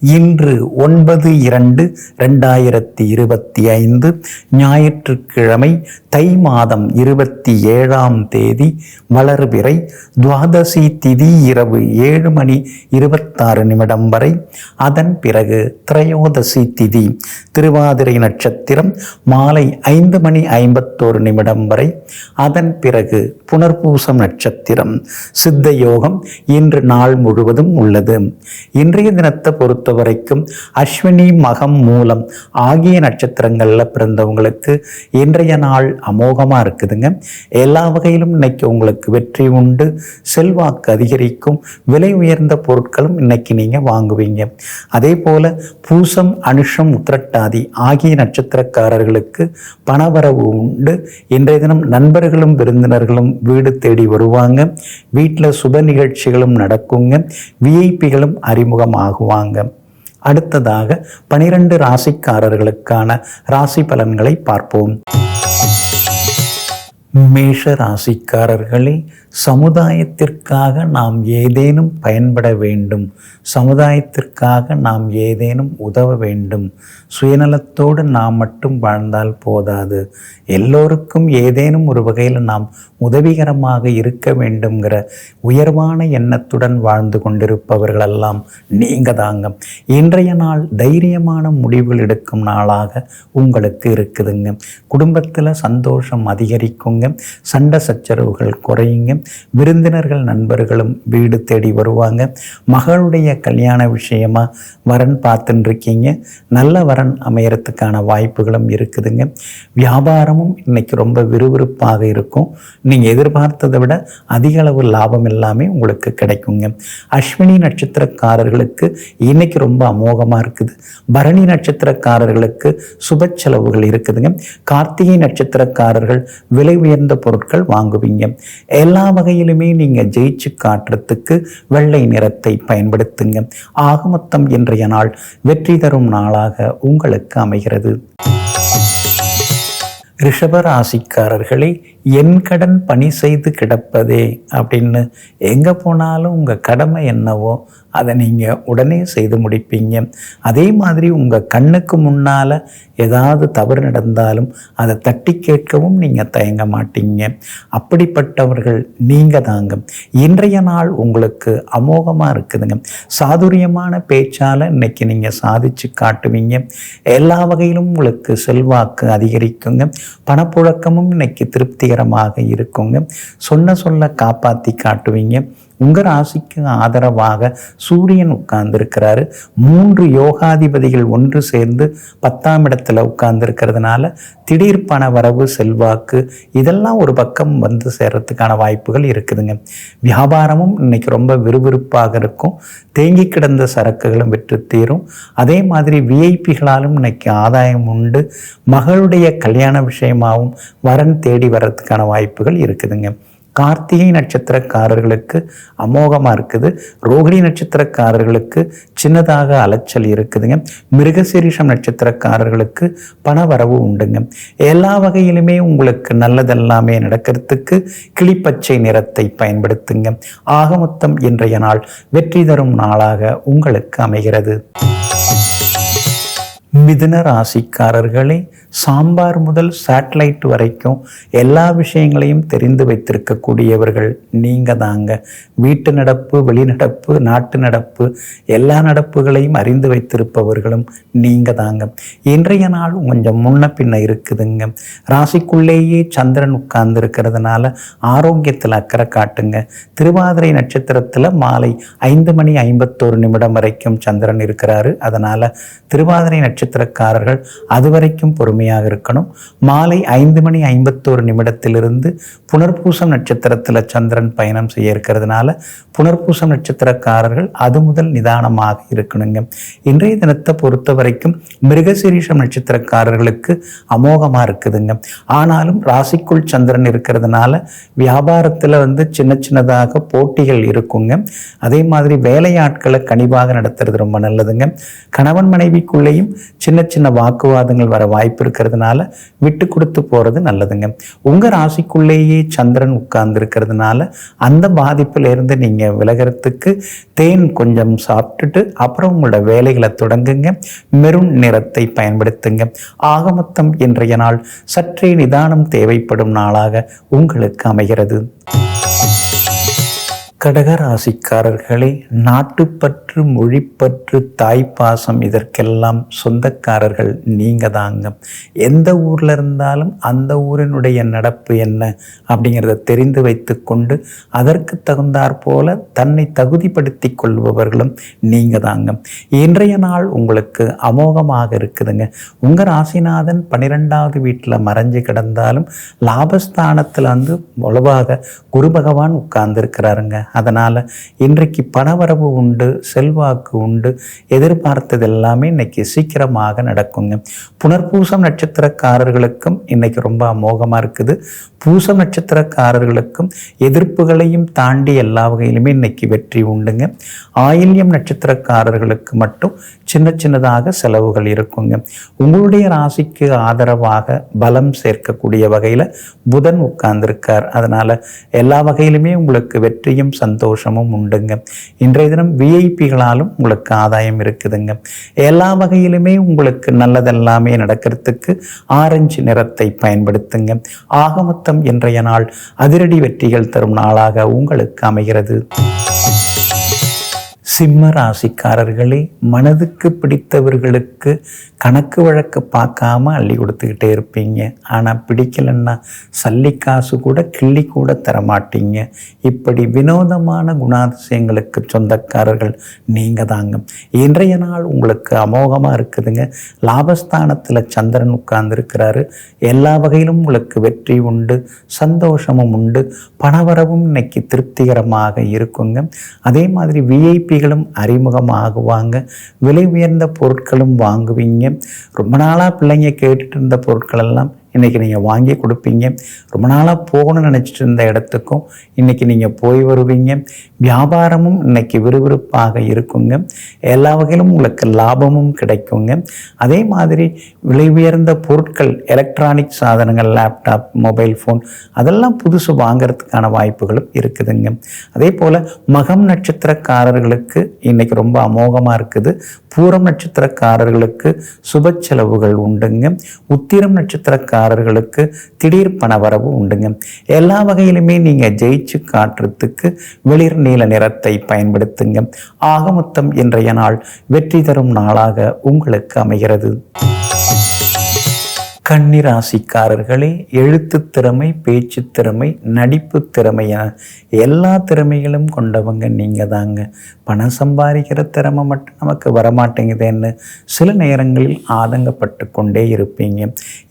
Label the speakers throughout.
Speaker 1: இன்று ஒன்பது இரண்டு ரெண்டாயிரத்தி இருபத்தி ஐந்து ஞாயிற்றுக்கிழமை தை மாதம் இருபத்தி ஏழாம் தேதி வளர்பிறை துவாதசி திதி இரவு ஏழு மணி இருபத்தாறு நிமிடம் வரை. அதன் பிறகு திரையோதசி திதி திருவாதிரை நட்சத்திரம் மாலை ஐந்து மணி ஐம்பத்தோரு நிமிடம் வரை. அதன் பிறகு புனர்பூசம் நட்சத்திரம் சித்த யோகம் இன்று நாள் முழுவதும் உள்ளது. இன்றைய தினத்தை பொறுத்த வரைக்கும் அஸ்வினி மகம் மூலம் ஆகிய நட்சத்திரங்களில் பிறந்தவங்களுக்கு இன்றைய நாள் அமோகமாக இருக்குதுங்க. எல்லா வகையிலும் இன்னைக்கு உங்களுக்கு வெற்றி உண்டு செல்வாக்கு அதிகரிக்கும் விலை உயர்ந்த பொருட்களும் இன்னைக்கு நீங்கள் வாங்குவீங்க. அதே போல் பூசம் அனுஷம் உத்திரட்டாதி ஆகிய நட்சத்திரக்காரர்களுக்கு பணவரவு உண்டு. இன்றைய தினம் நண்பர்களும் விருந்தினர்களும் வீடு தேடி வருவாங்க. வீட்டில் சுப நிகழ்ச்சிகளும் நடக்குங்க. விஐபிகளும் அறிமுகமாகுவாங்க. அடுத்ததாக பனிரெண்டு ராசிக்காரர்களுக்கான ராசி பலன்களை பார்ப்போம். மேஷ ராசிக்காரர்களே சமுதாயத்திற்காக நாம் ஏதேனும் பயன்பட வேண்டும். சமுதாயத்திற்காக நாம் ஏதேனும் உதவ வேண்டும். சுயநலத்தோடு நாம் மட்டும் வாழ்ந்தால் போதாது. எல்லோருக்கும் ஏதேனும் ஒரு வகையில் நாம் உதவிகரமாக இருக்க வேண்டுங்கிற உயர்வான எண்ணத்துடன் வாழ்ந்து கொண்டிருப்பவர்களெல்லாம் நீங்க தாங்க. இன்றைய நாள் தைரியமான முடிவுகள் எடுக்கும் நாளாக உங்களுக்கு இருக்குதுங்க. குடும்பத்தில் சந்தோஷம் அதிகரிக்கும் அதிகரிக்குங்க சண்டை சச்சரவுகள் குறையுங்க. விருந்தினர்கள் நண்பர்களும் வீடு தேடி வருவாங்க. மகளுடைய கல்யாண விஷயமா வரன் பார்த்துட்டுருக்கீங்க நல்ல வரன் அமையறதுக்கான வாய்ப்புகளும் இருக்குதுங்க. வியாபாரமும் இன்னைக்கு ரொம்ப விறுவிறுப்பாக இருக்கும். நீங்கள் எதிர்பார்த்ததை விட அதிக அளவு லாபம் எல்லாமே உங்களுக்கு கிடைக்குங்க. அஸ்வினி நட்சத்திரக்காரர்களுக்கு இன்னைக்கு ரொம்ப அமோகமாக இருக்குது. பரணி நட்சத்திரக்காரர்களுக்கு சுப செலவுகள் இருக்குதுங்க. கார்த்திகை நட்சத்திரக்காரர்கள் விலை உயர்ந்த பொருட்கள் வாங்குவீங்க. எல்லா வகையிலுமே நீங்கள் ஜெயிச்சு காட்டுறதுக்கு வெள்ளை நிறத்தை பயன்படுத்துங்க. ஆக மொத்தம் இன்றைய நாள் வெற்றி தரும் நாளாக உங்களுக்கு அமைகிறது. ரிஷபராசிக்காரர்களே என் கடன் பணி செய்து கிடப்பதே அப்படின்னு எங்கே போனாலும் உங்கள் கடமை என்னவோ அதை நீங்கள் உடனே செய்து முடிப்பீங்க. அதே மாதிரி உங்கள் கண்ணுக்கு முன்னால் ஏதாவது தவறு நடந்தாலும் அதை தட்டி கேட்கவும் நீங்கள் தயங்க மாட்டீங்க. அப்படிப்பட்டவர்கள் நீங்கள் தாங்க. இன்றைய நாள் உங்களுக்கு அமோகமாக இருக்குதுங்க. சாதுரியமான பேச்சால் இன்னைக்கு நீங்கள் சாதிச்சு காட்டுவீங்க. எல்லா வகையிலும் உங்களுக்கு செல்வாக்கு அதிகரிக்குங்க. பணப்புழக்கமும் இன்னைக்கு உயரமாக இருக்குங்க. சொன்ன சொல்ல காப்பாற்றி காட்டுவீங்க. உங்கள் ராசிக்கு ஆதரவாக சூரியன் உட்கார்ந்துருக்கிறாரு. மூன்று யோகாதிபதிகள் ஒன்று சேர்ந்து பத்தாம் இடத்துல உட்கார்ந்துருக்கிறதுனால திடீர் பண வரவு செல்வாக்கு இதெல்லாம் ஒரு பக்கம் வந்து சேர்றதுக்கான வாய்ப்புகள் இருக்குதுங்க. வியாபாரமும் இன்னைக்கு ரொம்ப விறுவிறுப்பாக இருக்கும். தேங்கி கிடந்த சரக்குகளும் விற்று தீரும். அதே மாதிரி விஐபிகளாலும் இன்னைக்கு ஆதாயம் உண்டு. மகளுடைய கல்யாண விஷயமாகவும் வரன் தேடி வர்றதுக்கான வாய்ப்புகள் இருக்குதுங்க. கார்த்திகை நட்சத்திரக்காரர்களுக்கு அமோகமாக இருக்குது. ரோகிணி நட்சத்திரக்காரர்களுக்கு சின்னதாக அலைச்சல் இருக்குதுங்க. மிருகசீரிஷம் நட்சத்திரக்காரர்களுக்கு பண வரவு உண்டுங்க. எல்லா வகையிலுமே உங்களுக்கு நல்லதெல்லாமே நடக்கிறதுக்கு கிளிப்பச்சை நிறத்தை பயன்படுத்துங்க. ஆக மொத்தம் இன்றைய நாள் வெற்றி தரும் நாளாக உங்களுக்கு அமைகிறது. மிதுன ராசிக்காரர்களே சாம்பார் முதல் சேட்டலைட் வரைக்கும் எல்லா விஷயங்களையும் தெரிந்து வைத்திருக்கக்கூடியவர்கள் நீங்கள் தாங்க. வீட்டு நடப்பு வெளிநடப்பு நாட்டு நடப்பு எல்லா நடப்புகளையும் அறிந்து வைத்திருப்பவர்களும் நீங்கள் தாங்க. இன்றைய நாள் கொஞ்சம் முன்ன பின்ன இருக்குதுங்க. ராசிக்குள்ளேயே சந்திரன் உட்கார்ந்து இருக்கிறதுனால ஆரோக்கியத்தில் அக்கறை காட்டுங்க. திருவாதிரை நட்சத்திரத்தில் மாலை ஐந்து மணி ஐம்பத்தோரு நிமிடம் வரைக்கும் சந்திரன் இருக்கிறாரு. அதனால் திருவாதிரை நட்சத்திரக்காரர்கள் அது வரைக்கும் பொறுமையாக இருக்கணும். மாலை ஐந்து மணி ஐம்பத்தோரு நிமிடத்திலிருந்து புனர்பூசம் நட்சத்திரத்தில் சந்திரன் பயணம் செய்ய இருக்கிறதுனால புனர்பூசம் நட்சத்திரக்காரர்கள் அது முதல் நிதானமாக இருக்கணுங்க. இன்றைய தினத்தை பொறுத்த வரைக்கும் மிருகசீரிஷம் நட்சத்திரக்காரர்களுக்கு அமோகமாக இருக்குதுங்க. ஆனாலும் ராசிக்குள் சந்திரன் இருக்கிறதுனால வியாபாரத்தில் வந்து சின்ன சின்னதாக போட்டிகள் இருக்குங்க. அதே மாதிரி வேலையாட்களை கனிவாக நடத்துறது ரொம்ப நல்லதுங்க. கணவன் மனைவிக்குள்ளேயும் சின்ன சின்ன வாக்குவாதங்கள் வர வாய்ப்பு இருக்கிறதுனால விட்டு கொடுத்து போகிறது நல்லதுங்க. உங்கள் ராசிக்குள்ளேயே சந்திரன் உட்கார்ந்து இருக்கிறதுனால அந்த பாதிப்பிலிருந்து நீங்கள் விலகிறதுக்கு தேன் கொஞ்சம் சாப்பிட்டுட்டு அப்புறம் உங்களோட வேலைகளை தொடங்குங்க. மெருண் நிறத்தை பயன்படுத்துங்க. ஆகமொத்தம் இன்றைய நாள் சற்றே நிதானம் தேவைப்படும் நாளாக உங்களுக்கு அமைகிறது. கடகராசிக்காரர்களே நாட்டுப்பற்று மொழிப்பற்று தாய்ப்பாசம் இதற்கெல்லாம் சொந்தக்காரர்கள் நீங்கள் தாங்க எந்த ஊரில் இருந்தாலும் அந்த ஊரினுடைய நடப்பு என்ன அப்படிங்கிறத தெரிந்து வைத்து கொண்டு அதற்கு தகுந்தாற் போல தன்னை தகுதிப்படுத்தி கொள்பவர்களும் நீங்கள் தாங்க இன்றைய நாள் உங்களுக்கு அமோகமாக இருக்குதுங்க. உங்கள் ராசிநாதன் பன்னிரெண்டாவது வீட்டில் மறைஞ்சு கிடந்தாலும் லாபஸ்தானத்தில் வந்து உளவாக குரு பகவான் உட்கார்ந்துருக்கிறாருங்க. அதனால் இன்றைக்கு பணவரவு உண்டு செல்வாக்கு உண்டு. எதிர்பார்த்தது எல்லாமே இன்னைக்கு சீக்கிரமாக நடக்குங்க. புனர்பூசம் நட்சத்திரக்காரர்களுக்கும் இன்னைக்கு ரொம்ப அமோகமாக இருக்குது. பூசம் நட்சத்திரக்காரர்களுக்கும் எதிர்ப்புகளையும் தாண்டி எல்லா வகையிலுமே இன்னைக்கு வெற்றி உண்டுங்க. ஆயில்யம் நட்சத்திரக்காரர்களுக்கு மட்டும் சின்ன சின்னதாக செலவுகள் இருக்குங்க. உங்களுடைய ராசிக்கு ஆதரவாக பலம் சேர்க்கக்கூடிய வகையில் புதன் உட்கார்ந்துருக்கார். அதனால் எல்லா வகையிலுமே உங்களுக்கு வெற்றியும் சந்தோஷமும் உண்டுங்க. இன்றைய தினம் விஐபிகளாலும் உங்களுக்கு ஆதாயம் இருக்குதுங்க. எல்லா வகையிலுமே உங்களுக்கு நல்லதெல்லாமே நடக்கிறதுக்கு ஆரஞ்சு நிறத்தை பயன்படுத்துங்க. ஆகமொத்தம் இன்றைய நாள் அதிரடி வெற்றிகள் தரும் நாளாக உங்களுக்கு அமைகிறது. சிம்ம ராசிக்காரர்களே மனதுக்கு பிடித்தவர்களுக்கு கணக்கு வழக்கு பார்க்காம அள்ளி கொடுத்துக்கிட்டே இருப்பீங்க. ஆனால் பிடிக்கலன்னா சல்லி காசு கூட கிள்ளி கூட தரமாட்டீங்க. இப்படி வினோதமான குணாதிசயங்களுக்கு சொந்தக்காரர்கள் நீங்கள் தாங்க. இன்றைய நாள் உங்களுக்கு அமோகமாக இருக்குதுங்க. லாபஸ்தானத்தில் சந்திரன் உட்கார்ந்துருக்கிறாரு. எல்லா வகையிலும் உங்களுக்கு வெற்றி உண்டு சந்தோஷமும் உண்டு பணவரவும் இன்னைக்கு திருப்திகரமாக இருக்குங்க. அதே மாதிரி விஐபி விஐபிகளும் அறிமுகமாகுவாங்க. விலை உயர்ந்த பொருட்களும் வாங்குவீங்க. ரொம்ப நாளாக பிள்ளைங்க கேட்டுட்டு இருந்த பொருட்கள் எல்லாம் இன்றைக்கி நீங்கள் வாங்கி கொடுப்பீங்க. ரொம்ப நாளாக போகணும்னு நினச்சிட்டு இருந்த இடத்துக்கும் இன்றைக்கி நீங்கள் போய் வருவீங்க. வியாபாரமும் இன்னைக்கு விறுவிறுப்பாக இருக்குங்க. எல்லா வகையிலும் உங்களுக்கு லாபமும் கிடைக்குங்க. அதே மாதிரி விலை உயர்ந்த பொருட்கள் எலக்ட்ரானிக் சாதனங்கள் லேப்டாப் மொபைல் ஃபோன் அதெல்லாம் புதுசு வாங்குறதுக்கான வாய்ப்புகளும் இருக்குதுங்க. அதே போல் மகம் நட்சத்திரக்காரர்களுக்கு இன்றைக்கி ரொம்ப அமோகமாக இருக்குது. பூரம் நட்சத்திரக்காரர்களுக்கு சுப செலவுகள் உண்டுங்க. உத்திரம் நட்சத்திரக்காரர்களுக்கு திடீர் பணவரவு உண்டுங்க. எல்லா வகையிலுமே நீங்கள் ஜெயிச்சு காட்டுறதுக்கு வெளிர் நீல நிறத்தை பயன்படுத்துங்க. ஆகமொத்தம் இன்றைய நாள் வெற்றி தரும் நாளாக உங்களுக்கு அமைகிறது. கன்னிராசிக்காரர்களே எழுத்து திறமை பேச்சு திறமை நடிப்பு திறமை எல்லா திறமைகளும் கொண்டவங்க நீங்கள் தாங்க பணம் சம்பாதிக்கிற திறமை மட்டும் நமக்கு வரமாட்டேங்குதுன்னு சில நேரங்களில் ஆதங்கப்பட்டு கொண்டே இருப்பீங்க.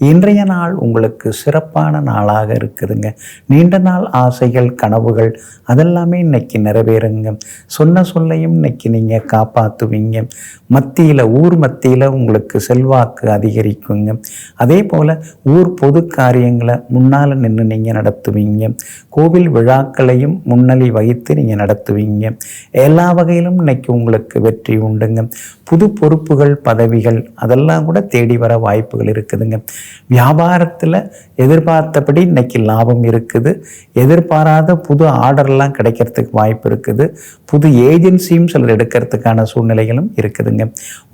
Speaker 1: இன்றைய நாள் உங்களுக்கு சிறப்பான நாளாக இருக்குதுங்க. நீண்ட நாள் ஆசைகள் கனவுகள் அதெல்லாமே இன்னைக்கு நிறைவேறுங்க. சொன்ன சொல்லையும் இன்னைக்கு நீங்கள் காப்பாற்றுவீங்க மத்தியில் ஊர் மத்தியில் உங்களுக்கு செல்வாக்கு அதிகரிக்குங்க. அதே போல் ஊர் பொது காரியங்களை முன்னால் நின்று நீங்கள் நடத்துவீங்க. கோவில் விழாக்களையும் முன்னணி வகித்து நீங்கள் நடத்துவீங்க. எல்லா வகையிலும் இன்னைக்கு உங்களுக்கு வெற்றி உண்டுங்க. புது பொறுப்புகள் பதவிகள் அதெல்லாம் கூட தேடி வர வாய்ப்புகள் இருக்குதுங்க. வியாபாரத்தில் எதிர்பார்த்தபடி இன்னைக்கு லாபம் இருக்குது. எதிர்பாராத புது ஆர்டர்லாம் கிடைக்கிறதுக்கு வாய்ப்பு இருக்குது. புது ஏஜென்சியும் சிலர் எடுக்கிறதுக்கான சூழ்நிலைகளும் இருக்குதுங்க.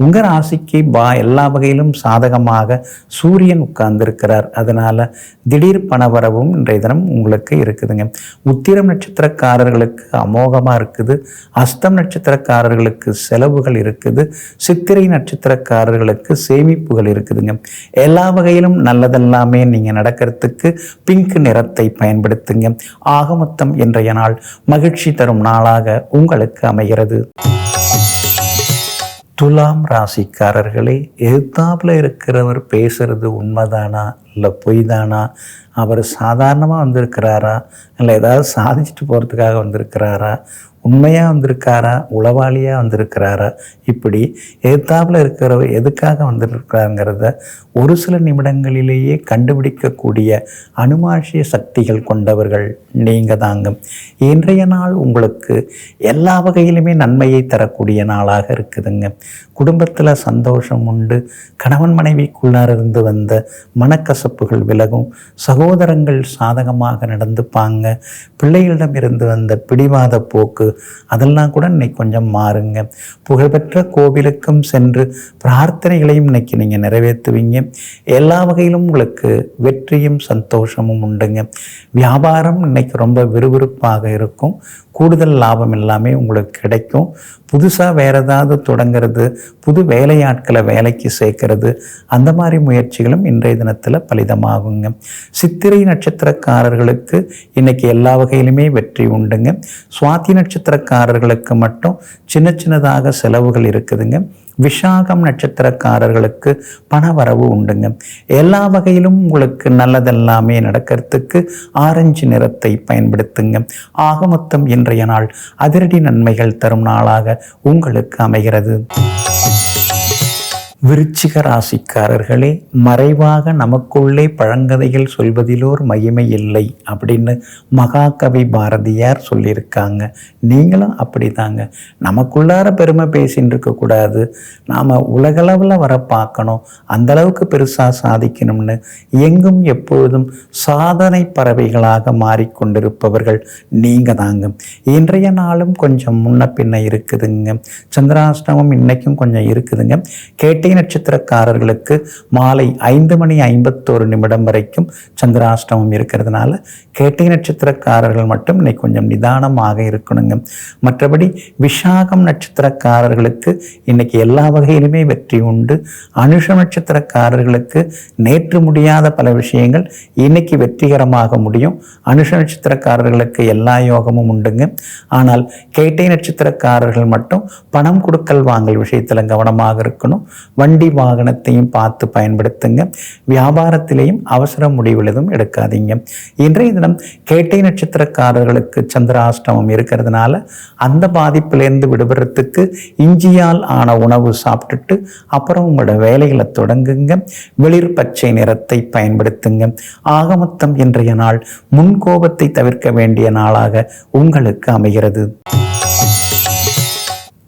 Speaker 1: உங்கள் ராசிக்கு பா எல்லா வகையிலும் சாதகமாக சூரியன் உட்கார்ந்திருக்கிறார். அதனால் திடீர் பணவரவும் இன்றைய தினம் உங்களுக்கு இருக்குதுங்க. உத்திரம் நட்சத்திரக்காரர்களுக்கு அமோகமாக இருக்குது. அஸ்தம் நட்சத்திரக்காரர்களுக்கு செலவுகள் இருக்குது சித்திரை நட்சத்திரக்காரர்களுக்கு சேமிப்புகள் இருக்குதுங்க. எல்லா வகையிலும் நல்லதெல்லாமே நீங்கள் நடக்கிறதுக்கு பிங்க் நிறத்தை பயன்படுத்துங்க. ஆகமொத்தம் இன்றைய நாள் மகிழ்ச்சி தரும் நாளாக உங்களுக்கு அமைகிறது. துலாம் ராசிக்காரர்களே எதிர்த்தாப்பில் இருக்கிறவர் பேசுறது உண்மைதானா? இல்லை பொய் தானா அவர் சாதாரணமாக வந்திருக்கிறாரா? இல்லை ஏதாவது சாதிச்சுட்டு போகிறதுக்காக வந்திருக்கிறாரா? உண்மையாக வந்திருக்காரா? உளவாளியாக வந்திருக்கிறாரா? இப்படி எதிர்த்தாப்பில் இருக்கிறவர் எதுக்காக வந்திருக்கிறாங்கிறத ஒரு சில நிமிடங்களிலேயே கண்டுபிடிக்கக்கூடிய அனுமாஷிய சக்திகள் கொண்டவர்கள் நீங்கள் தாங்க. இன்றைய நாள் உங்களுக்கு எல்லா வகையிலுமே நன்மையை தரக்கூடிய நாளாக இருக்குதுங்க. குடும்பத்தில் சந்தோஷம் உண்டு. கணவன் மனைவிக்குள்ளார இருந்து வந்த மனக்கசப்புகள் விலகும். சகோதரங்கள் சாதகமாக நடந்துப்பாங்க. பிள்ளைகளிடம் இருந்து வந்த பிடிவாத போக்கு அதெல்லாம் கூட இன்னைக்கு கொஞ்சம் மாறுங்க. புகழ்பெற்ற கோவிலுக்கும் சென்று பிரார்த்தனைகளையும் இன்னைக்கு நீங்கள் நிறைவேற்றுவீங்க. எல்லா வகையிலும் உங்களுக்கு வெற்றியும் சந்தோஷமும் உண்டுங்க. வியாபாரம் இன்னைக்கு ரொம்ப விறுவிறுப்பாக இருக்கும். கூடுதல் லாபம் எல்லாமே உங்களுக்கு கிடைக்கும். புதுசாக வேறு ஏதாவது தொடங்கிறது புது வேலையாட்களை வேலைக்கு சேர்க்கறது அந்த மாதிரி முயற்சிகளும் இன்றைய தினத்தில் பலிதமாகுங்க. சித்திரை நட்சத்திரக்காரர்களுக்கு இன்னைக்கு எல்லா வகையிலுமே வெற்றி உண்டுங்க. சுவாதி நட்சத்திர நட்சத்திரக்காரர்களுக்கு மட்டும் சின்ன சின்னதாக செலவுகள் இருக்குதுங்க. விஷாகம் நட்சத்திரக்காரர்களுக்கு பண வரவு உண்டுங்க. எல்லா வகையிலும் உங்களுக்கு நல்லதெல்லாமே நடக்கிறதுக்கு ஆரஞ்சு நிறத்தை பயன்படுத்துங்க. ஆக மொத்தம் இன்றைய நாள் அதிரடி நன்மைகள் தரும் நாளாக உங்களுக்கு அமைகிறது. விருச்சிக ராசிக்காரர்களே மறைவாக நமக்குள்ளே பழங்கதைகள் சொல்வதிலோர் மகிமை இல்லை அப்படின்னு மகாகவி பாரதியார் சொல்லியிருக்காங்க. நீங்களும் அப்படிதாங்க. நமக்குள்ளார பெருமை பேசின்னு இருக்கக்கூடாது நாம் உலகளவில் வர பார்க்கணும். அந்தளவுக்கு பெருசாக சாதிக்கணும்னு எங்கும் எப்பொழுதும் சாதனை பறவைகளாக மாறிக்கொண்டிருப்பவர்கள் நீங்கள் தாங்க இன்றைய நாளும் கொஞ்சம் முன்ன பின்ன இருக்குதுங்க. சந்திராஷ்டமம் இன்றைக்கும் கொஞ்சம் இருக்குதுங்க. கேட்டை நட்சத்திரக்காரர்களுக்கு மாலை ஐந்து மணி ஐம்பத்தோரு நிமிடம் வரைக்கும் சந்திராஷ்டமம் இருக்கிறதுனால கேட்டை நட்சத்திரக்காரர்கள் மட்டும் இன்னைக்கு கொஞ்சம் நிதானமாக இருக்கணுங்க. மற்றபடி விஷாகம் நட்சத்திரக்காரர்களுக்கு இன்னைக்கு எல்லா வகையிலுமே வெற்றி உண்டு. அனுஷ நட்சத்திரக்காரர்களுக்கு நேற்று முடியாத பல விஷயங்கள் இன்னைக்கு வெற்றிகரமாக முடியும். அனுஷ நட்சத்திரக்காரர்களுக்கு எல்லா யோகமும் உண்டுங்க. ஆனால் கேட்டை நட்சத்திரக்காரர்கள் மட்டும் பணம் கொடுக்கல் வாங்கல் விஷயத்தில் கவனமாக இருக்கணும். வண்டி வாகனத்தையும் பார்த்து பயன்படுத்துங்க. வியாபாரத்திலையும் அவசர முடிவுகள் எதுவும் எடுக்காதீங்க. இன்றைய தினம் கேட்டை நட்சத்திரக்காரர்களுக்கு சந்திராஷ்டமம் இருக்கிறதுனால அந்த பாதிப்பிலேருந்து விடுபடுறதுக்கு இஞ்சியால் ஆன உணவு சாப்பிட்டுட்டு அப்புறம் உங்களோட வேலைகளை தொடங்குங்க. வெளிர் பச்சை நிறத்தை பயன்படுத்துங்க. ஆகமொத்தம் இன்றைய நாள் முன்கோபத்தை தவிர்க்க வேண்டிய நாளாக உங்களுக்கு அமைகிறது.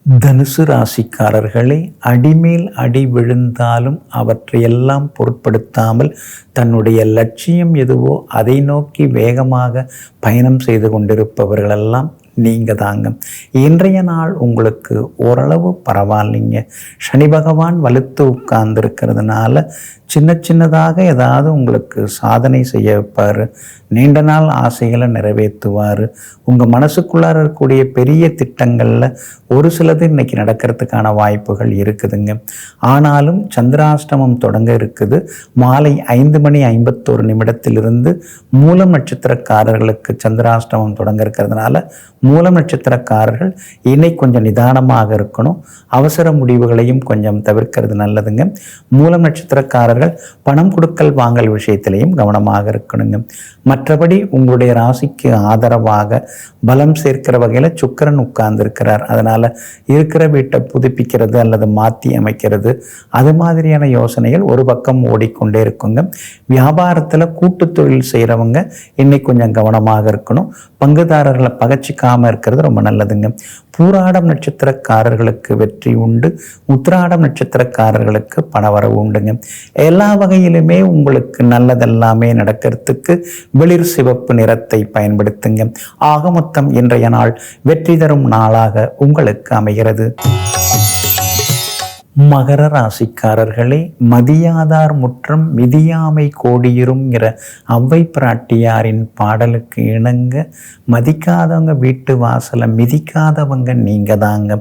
Speaker 1: தனுசு ராசிக்காரர்களே அடிமேல் அடி விழுந்தாலும் அவற்றையெல்லாம் பொருட்படுத்தாமல் தன்னுடைய லட்சியம் எதுவோ அதை நோக்கி வேகமாக பயணம் செய்து கொண்டிருப்பவர்களெல்லாம் நீங்கள் தாங்க. இன்றைய நாள் உங்களுக்கு ஓரளவு பரவாயில்லைங்க. சனி பகவான் வலுத்து உட்கார்ந்துருக்கிறதுனால சின்ன சின்னதாக ஏதாவது உங்களுக்கு சாதனை செய்ய வைப்பார். நீண்ட நாள் ஆசைகளை நிறைவேற்றுவார். உங்கள் மனசுக்குள்ளார இருக்கக்கூடிய பெரிய திட்டங்களில் ஒரு சிலது இன்னைக்கு நடக்கிறதுக்கான வாய்ப்புகள் இருக்குதுங்க. ஆனாலும் சந்திராஷ்டமம் தொடங்க இருக்குது. மாலை ஐந்து மணி ஐம்பத்தோரு நிமிடத்திலிருந்து மூலம் நட்சத்திரக்காரர்களுக்கு சந்திராஷ்டமம் தொடங்க இருக்கிறதுனால மூலம் நட்சத்திரக்காரர்கள் இன்னைக்கு கொஞ்சம் நிதானமாக இருக்கணும். அவசர முடிவுகளையும் கொஞ்சம் தவிர்க்கிறது நல்லதுங்க. மூலம் நட்சத்திரக்காரர்கள் பணம் கொடுக்கல் வாங்கல் விஷயத்திலையும் கவனமாக இருக்கணுங்க. மற்றபடி உங்களுடைய ராசிக்கு ஆதரவாக பலம் சேர்க்கிற வகையில் சுக்கரன் உட்கார்ந்துருக்கிறார். அதனால் இருக்கிற வீட்டை புதுப்பிக்கிறது அல்லது மாற்றி அமைக்கிறது. அது மாதிரியான யோசனைகள் ஒரு பக்கம் ஓடிக்கொண்டே இருக்குங்க. வியாபாரத்தில் கூட்டு தொழில் செய்கிறவங்க இன்னைக்கு கொஞ்சம் கவனமாக இருக்கணும். பங்குதாரர்களை பகச்சிக்காமல் இருக்கிறது ரொம்ப நல்லதுங்க. பூராடம் நட்சத்திரக்காரர்களுக்கு வெற்றி உண்டு. உத்திராடம் நட்சத்திரக்காரர்களுக்கு பணவரவு உண்டுங்க. எல்லா வகையிலுமே உங்களுக்கு நல்லதெல்லாமே நடக்கிறதுக்கு வெளிர் சிவப்பு நிறத்தை பயன்படுத்துங்க. ஆக மொத்தம் இன்றைய நாள் வெற்றி தரும் நாளாக உங்களுக்கு அமைகிறது. மகர ராசிக்காரர்களே மதியாதார் முற்றம் மிதியாமை கோடியிருங்கிற அவ்வை பிராட்டியாரின் பாடலுக்கு இணங்க மதிக்காதவங்க வீட்டு வாசலை மிதிக்காதவங்க நீங்கள் தாங்க.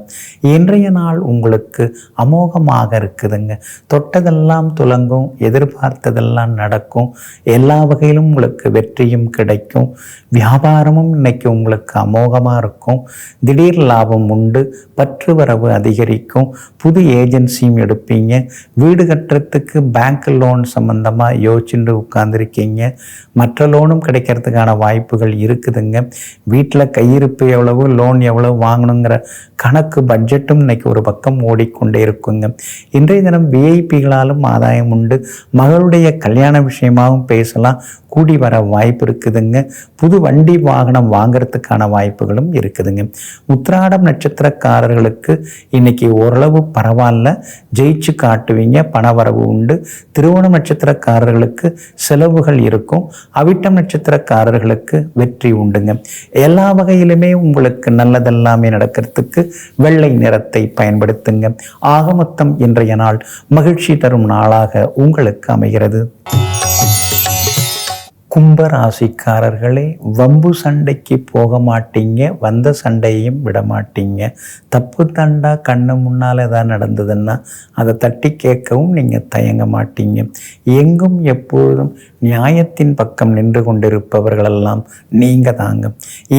Speaker 1: இன்றைய நாள் உங்களுக்கு அமோகமாக இருக்குதுங்க. தொட்டதெல்லாம் துலங்கும் எதிர்பார்த்ததெல்லாம் நடக்கும். எல்லா வகையிலும் உங்களுக்கு வெற்றியும் கிடைக்கும். வியாபாரமும் இன்னைக்கு உங்களுக்கு அமோகமாக இருக்கும். திடீர் லாபம் உண்டு பற்று வரவு அதிகரிக்கும். புது ஏஜென்ட் ஏஜென்சியும் எடுப்பீங்க. வீடு கட்டுறதுக்கு பேங்க் லோன் சம்மந்தமாக யோசிச்சுட்டு உட்காந்துருக்கீங்க மற்ற லோனும் கிடைக்கிறதுக்கான வாய்ப்புகள் இருக்குதுங்க. வீட்டில் கையிருப்பு எவ்வளவு லோன் எவ்வளவு வாங்கணுங்கிற கணக்கு பட்ஜெட்டும் இன்னைக்கு ஒரு பக்கம் ஓடிக்கொண்டே இருக்குங்க. இன்றைய தினம் விஐபிகளாலும் ஆதாயம் உண்டு. மகளுடைய கல்யாண விஷயமாகவும் பேசலாம். கூடி வர வாய்ப்பு இருக்குதுங்க. புது வண்டி வாகனம் வாங்குறதுக்கான வாய்ப்புகளும் இருக்குதுங்க. உத்திராடம் நட்சத்திரக்காரர்களுக்கு இன்னைக்கு ஓரளவு பரவாயில்ல. ஜெயிச்சு காட்டுவீங்க பணவரவு உண்டு. திருவோண நட்சத்திரக்காரர்களுக்கு செலவுகள் இருக்கும். அவிட்டம் நட்சத்திரக்காரர்களுக்கு வெற்றி உண்டுங்க. எல்லா வகையிலுமே உங்களுக்கு நல்லதெல்லாமே நடக்கிறதுக்கு வெள்ளை நிறத்தை பயன்படுத்துங்க. ஆக மொத்தம் இன்றைய நாள் மகிழ்ச்சி தரும் நாளாக உங்களுக்கு அமைகிறது. கும்பராசிக்காரர்களே வம்பு சண்டைக்கு போக மாட்டீங்க வந்த சண்டையையும் விட மாட்டீங்க தப்பு தண்டா கண்ணு முன்னால் ஏதாவது நடந்ததுன்னா அதை தட்டி கேட்கவும் நீங்கள் தயங்க மாட்டீங்க எங்கும் எப்பொழுதும் நியாயத்தின் பக்கம் நின்று கொண்டிருப்பவர்களெல்லாம் நீங்கள் தாங்க.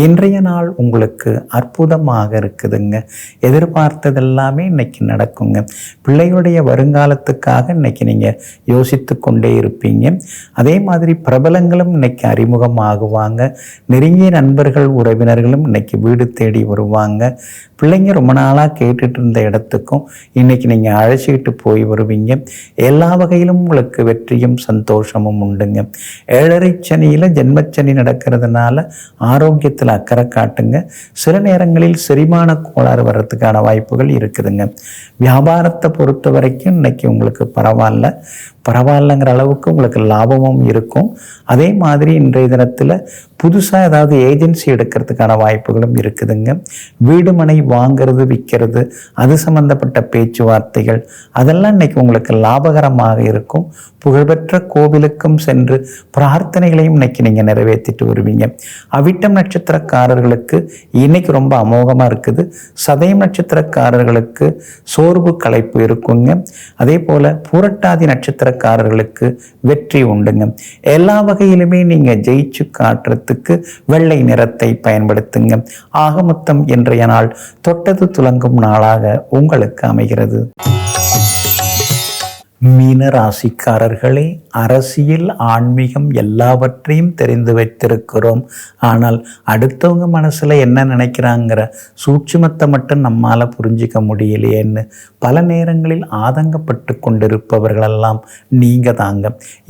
Speaker 1: இன்றைய நாள் உங்களுக்கு அற்புதமாக இருக்குதுங்க. எதிர்பார்த்ததெல்லாமே இன்னைக்கு நடக்குங்க. பிள்ளைகளுடைய வருங்காலத்துக்காக இன்னைக்கு நீங்கள் யோசித்து கொண்டே இருப்பீங்க. அதே மாதிரி பிரபலங்களும் இன்னைக்கு அறிமுகமாகுவாங்க. நெருங்கிய நண்பர்கள் உறவினர்களும் இன்னைக்கு வீடு தேடி வருவாங்க. பிள்ளைங்க ரொம்ப நாளாக கேட்டுட்டு இருந்த இடத்துக்கும் இன்னைக்கு நீங்கள் அழைச்சிக்கிட்டு போய் வருவீங்க. எல்லா வகையிலும் உங்களுக்கு வெற்றியும் சந்தோஷமும் உண்டுங்க. ஏழரை சனியில் ஜென்மச்சனி நடக்கிறதுனால ஆரோக்கியத்தில் அக்கறை காட்டுங்க. சில நேரங்களில் செரிமான கோளாறு வர்றதுக்கான வாய்ப்புகள் இருக்குதுங்க. வியாபாரத்தை பொறுத்த வரைக்கும் இன்னைக்கு உங்களுக்கு பரவாயில்ல. பரவாயில்லைங்கிற அளவுக்கு உங்களுக்கு லாபமும் இருக்கும். அதே மாதிரி இன்றைய தினத்தில் புதுசாக ஏதாவது ஏஜென்சி எடுக்கிறதுக்கான வாய்ப்புகளும் இருக்குதுங்க. வீடு மனை வாங்கிறது விற்கிறது அது சம்பந்தப்பட்ட பேச்சுவார்த்தைகள் அதெல்லாம் இன்னைக்கு உங்களுக்கு லாபகரமாக இருக்கும். புகழ்பெற்ற கோவிலுக்கும் சென்று பிரார்த்தனைகளையும் இன்னைக்கு நீங்கள் நிறைவேற்றிட்டு வருவீங்க. அவிட்டம் நட்சத்திரக்காரர்களுக்கு இன்னைக்கு ரொம்ப அமோகமாக இருக்குது. சதயம் நட்சத்திரக்காரர்களுக்கு சோர்வு களைப்பு இருக்குங்க. அதே போல் புரட்டாதி நட்சத்திரக்காரர்களுக்கு வெற்றி உண்டுங்க. எல்லா வகையிலுமே நீங்கள் ஜெயிச்சு காட்டுறதுக்கு வெள்ளை நிறத்தை பயன்படுத்துங்க. ஆக மொத்தம் இன்றைய நாள் தொட்டது துலங்கும் நாளாக உங்களுக்கு அமைகிறது. மீன ராசிக்காரர்களே அரசியல் ஆன்மீகம் எல்லாவற்றையும் தெரிந்து வைத்திருக்கிறோம். ஆனால் அடுத்தவங்க மனசில் என்ன நினைக்கிறாங்கிற சூட்சுமத்தை மட்டும் நம்மால் புரிஞ்சிக்க முடியலையேன்னு பல நேரங்களில் ஆதங்கப்பட்டு கொண்டிருப்பவர்களெல்லாம் நீங்கள் தாங்க.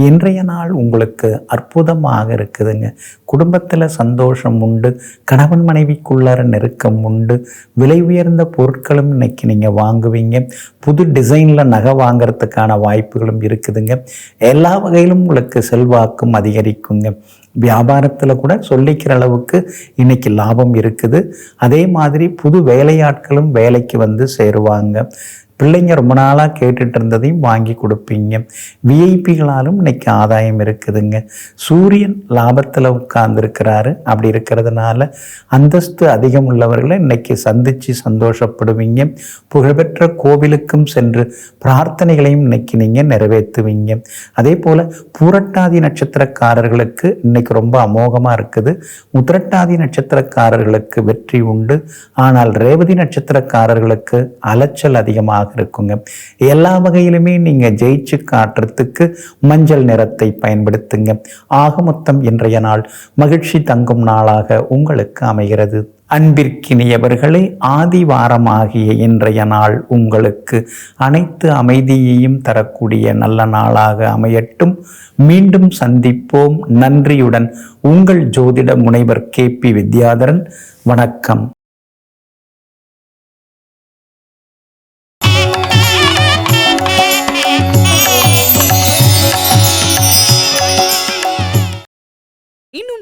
Speaker 1: இன்றைய நாள் உங்களுக்கு அற்புதமாக இருக்குதுங்க. குடும்பத்தில் சந்தோஷம் உண்டு கணவன் மனைவிக்குள்ளார நெருக்கம் உண்டு விலை உயர்ந்த பொருட்களும் இன்னைக்கு நீங்கள் வாங்குவீங்க. புது டிசைனில் நகை வாங்கிறதுக்கான வாய்ப்புகளும் இருக்குதுங்க. எல்லா வகையிலும் உங்களுக்கு செல்வாக்கும் அதிகரிக்குங்க. வியாபாரத்தில் கூட சொல்லிக்கிற அளவுக்கு இன்னைக்கு லாபம் இருக்குது. அதே மாதிரி புது வேலையாட்களும் வேலைக்கு வந்து சேருவாங்க. பிள்ளைங்க ரொம்ப நாளாக கேட்டுட்டு இருந்ததையும் வாங்கி கொடுப்பீங்க. விஐபிகளாலும் இன்னைக்கு ஆதாயம் இருக்குதுங்க. சூரியன் லாபத்தில் உட்கார்ந்துருக்கிறாரு. அப்படி இருக்கிறதுனால அந்தஸ்து அதிகம் உள்ளவர்களை இன்னைக்கு சந்தித்து சந்தோஷப்படுவீங்க. புகழ்பெற்ற கோவிலுக்கும் சென்று பிரார்த்தனைகளையும் இன்னைக்கு நீங்கள் நிறைவேற்றுவீங்க. அதே போல் பூரட்டாதி நட்சத்திரக்காரர்களுக்கு இன்னைக்கு ரொம்ப அமோகமாக இருக்குது. உத்திரட்டாதி நட்சத்திரக்காரர்களுக்கு வெற்றி உண்டு. ஆனால் ரேவதி நட்சத்திரக்காரர்களுக்கு அலைச்சல் அதிகமாக இருக்குங்க. எல்லா வகையிலுமே நீங்கள் ஜெயிச்சு காட்டுறதுக்கு மஞ்சள் நிறத்தை பயன்படுத்துங்க. ஆக மொத்தம் இன்றைய நாள் மகிழ்ச்சி தங்கும் நாளாக உங்களுக்கு அமைகிறது. அன்பிற்கினியவர்களே ஆதிவாரமாகிய இன்றைய நாள் உங்களுக்கு அனைத்து அமைதியையும் தரக்கூடிய நல்ல நாளாக அமையட்டும். மீண்டும் சந்திப்போம். நன்றியுடன் உங்கள் ஜோதிட முனைவர் கே பி வித்யாதரன். வணக்கம்.